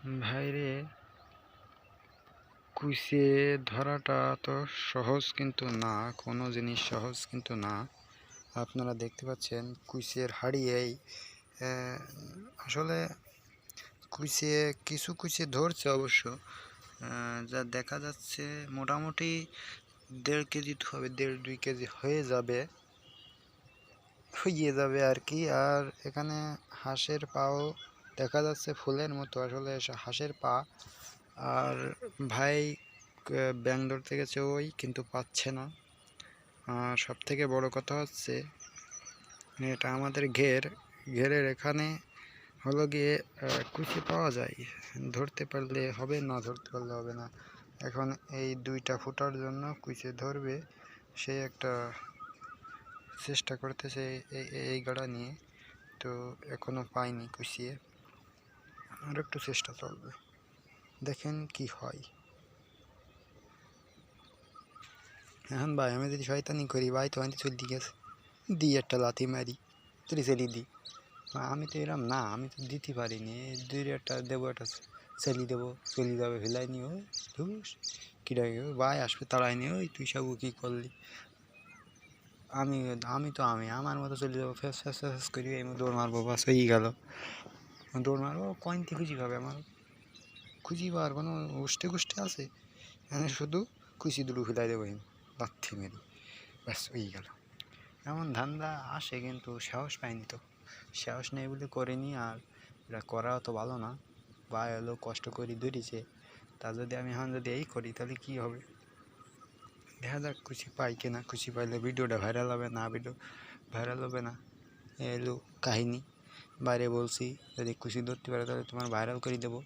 ভাইরে, কুইসে ধরাটা তো সহজ কিন্তু না, কোনো জিনিস সহজ কিন্তু না। আপনারা দেখতে পাচ্ছেন কুইসের হাড়ি এই আসলে কুইসে, কিছু কুইসে ধরছে অবশ্য যা দেখা যাচ্ছে মোটামুটি দেড় কেজি হবে, দেড় দুই কেজি হয়ে যাবে হয়ে যাবে আর কি। আর এখানে হাঁসের পাও দেখা যাচ্ছে ফুলের মতো আসলে হাঁসের পা। আর ভাই ব্যাং ধরতে গেছে ওই কিন্তু পাচ্ছে না। আর সব থেকে বড় কথা হচ্ছে, এটা আমাদের ঘের। ঘেরের এখানে হলো গিয়ে কুচি পাওয়া যায়। ধরতে পারলে হবে, না ধরতে পারলে হবে না। এখন এই দুইটা ফুটার জন্য কুচি ধরবে সেই একটা চেষ্টা করতেছে এই গাড়া নিয়ে। তো এখনও পাইনি কুচিয়ে। আর একটু চেষ্টা চলবে। দেখেন কি হয়। এখন ভাই, আমি যদি শয়তানি করি, ভাই তো আমি চলে গেছে। দিই একটা লাথি মারি তুলি চলি দিই আমি তো এরম না, আমি তো দিতে পারিনি। দুই একটা দেবো, একটা চলি দেবো চলি যাবে ফেলাই নি ওই ধুস কিরা ভাই, আসবে তাড়াই নি ওই তুই সব কী করলি? আমি আমি তো আমি, আমার মতো চলে যাব, ফেস ফেস ফেস করি এই দৌড় মারবো, বাস হয়ে গেল। দৌড় মারবো কয়েনটি খুঁজি পাবে আমার। খুঁজি পাওয়ার কোনো গোষ্ঠী গোষ্ঠী আছে? এখানে শুধু খুশি দুটো ফেলাই দেবো আমি লাথি মেরি। ব্যাস, হয়ে গেল। এমন ধান্দা আসে কিন্তু সাহস পাইনি তো। সাহস নেই বলে করিনি আর এটা করা তো ভালো না। বা এলো কষ্ট করি ধরেছে, তা যদি আমি এখন যদি এই করি তাহলে কি হবে? দেখা যাক খুশি পাই কিনা। খুশি পাইলে ভিডিওটা ভাইরাল হবে না, ভিডিও ভাইরাল হবে না এলো কাহিনী। বাইরে বলছি যদি খুশি ধরতে পারে তাহলে তোমার ভাইরাল করে দেবো।